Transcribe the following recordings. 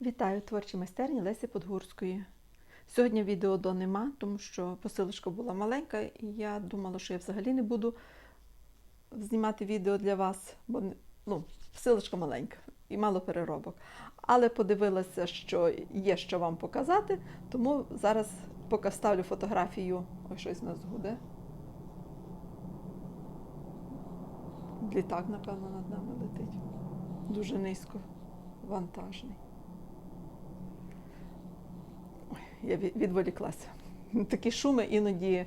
Вітаю творчі майстерні Лесі Подгурської. Сьогодні відео до нема, тому що посилочка була маленька, і я думала, що я взагалі не буду знімати відео для вас, бо ну, посилочка маленька і мало переробок. Але подивилася, що є що вам показати, тому зараз поки ставлю фотографію. Ой, щось у нас гуде. Літак, напевно, над нами летить. Дуже низько, вантажний. Ой, я відволіклася. Такі шуми іноді е,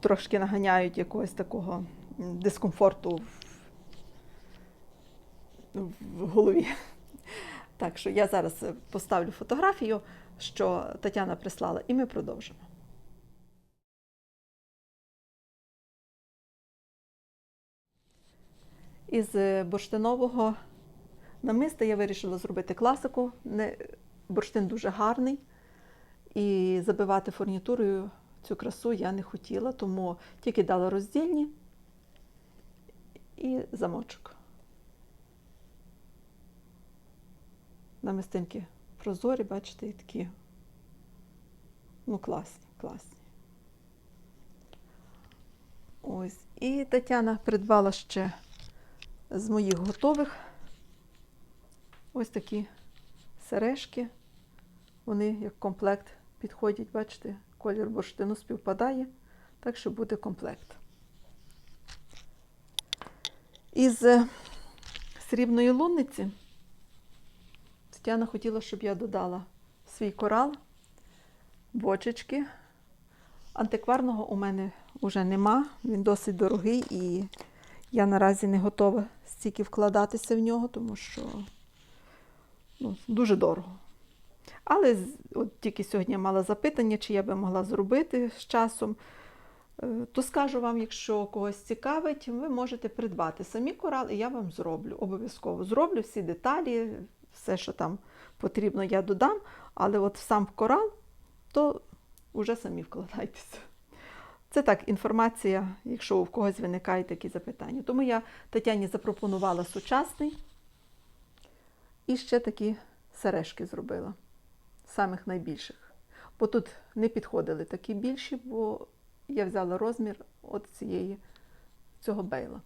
трошки наганяють якогось такого дискомфорту в, в голові. Так що я зараз е, поставлю фотографію, що Тетяна прислала, і ми продовжимо. Із е, бурштинового намиста я вирішила зробити класику. Бурштин дуже гарний. І забивати фурнітурою цю красу я не хотіла, тому тільки дала роздільні і замочок. Намистинки прозорі, бачите, і такі. Ну, класні, класні. Ось. І Тетяна придбала ще з моїх готових ось такі сережки. Вони як комплект підходять, бачите, колір бурштину співпадає, так що буде комплект. Із е, срібної лунниці Тетяна хотіла, щоб я додала свій корал, бочечки. Антикварного у мене вже нема, він досить дорогий і я наразі не готова стільки вкладатися в нього, тому що ну, дуже дорого. Але от тільки сьогодні мала запитання, чи я би могла зробити з часом. Е, То скажу вам, якщо когось цікавить, ви можете придбати самі корал, і я вам зроблю. Обов'язково зроблю всі деталі, все, що там потрібно, я додам. Але от сам корал, то вже самі вкладайтеся. Це так, інформація, якщо у когось виникають такі запитання. Тому я Тетяні запропонувала сучасний і ще такі сережки зробила самих найбільших. Бо тут не підходили такі більші, бо я взяла розмір от цієї, цього бейла.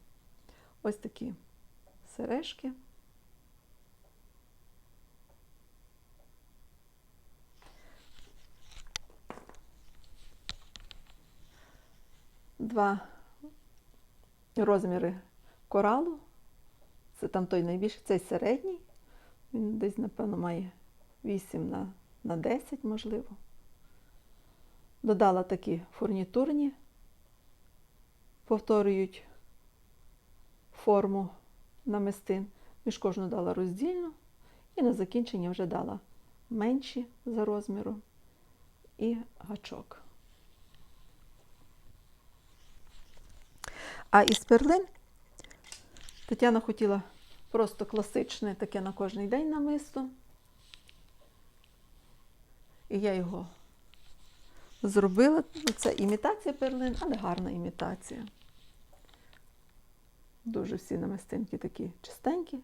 Ось такі сережки. Два розміри коралу. Це там той найбільший, цей середній. Він десь, напевно, має 8 на, на 10, можливо. Додала такі фурнітурні, повторюють форму намистин. Між кожну дала роздільну і на закінчення вже дала менші за розміром і гачок. А із перлин Тетяна хотіла просто класичне таке на кожний день намисто. І я його зробила. Це імітація перлин, але гарна імітація. Дуже всі намистинки такі чистенькі.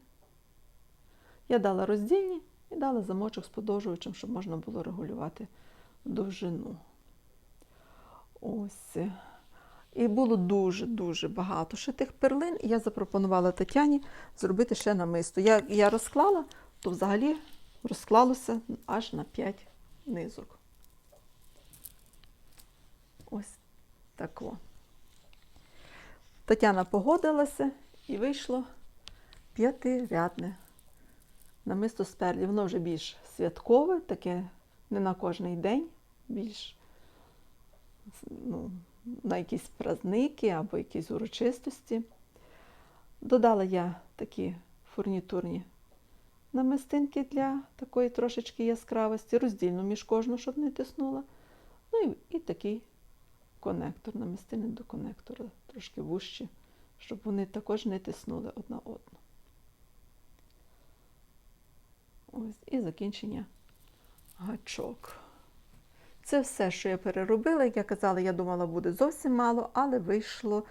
Я дала роздільні і дала замочок з подовжувачем, щоб можна було регулювати довжину. Ось. І було дуже-дуже багато ще тих перлин. І я запропонувала Тетяні зробити ще намисто. Я, я розклала, то взагалі розклалося аж на 5 низок. Ось тако. Тетяна погодилася і вийшло п'ятирядне намисто з перлів. Воно вже більш святкове, таке не на кожний день, більш ну, на якісь праздники або якісь урочистості. Додала я такі фурнітурні намистинки для такої трошечки яскравості, роздільну між кожну, щоб не тиснула. Ну і, і такий конектор, намистини до конектора, трошки вужчі, щоб вони також не тиснули одна одну. Ось, і закінчення гачок. Це все, що я переробила. Як я казала, я думала, буде зовсім мало, але вийшло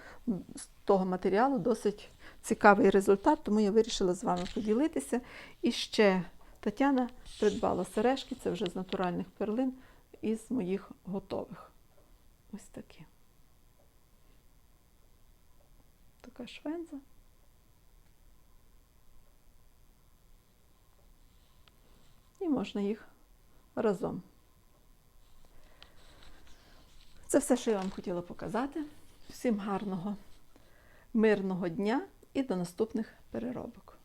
з того матеріалу досить цікавий результат, тому я вирішила з вами поділитися. І ще Тетяна придбала сережки, це вже з натуральних перлин, із моїх готових. Ось такі. Така швенза. І можна їх разом. Це все, що я вам хотіла показати. Всім гарного, мирного дня і до наступних переробок.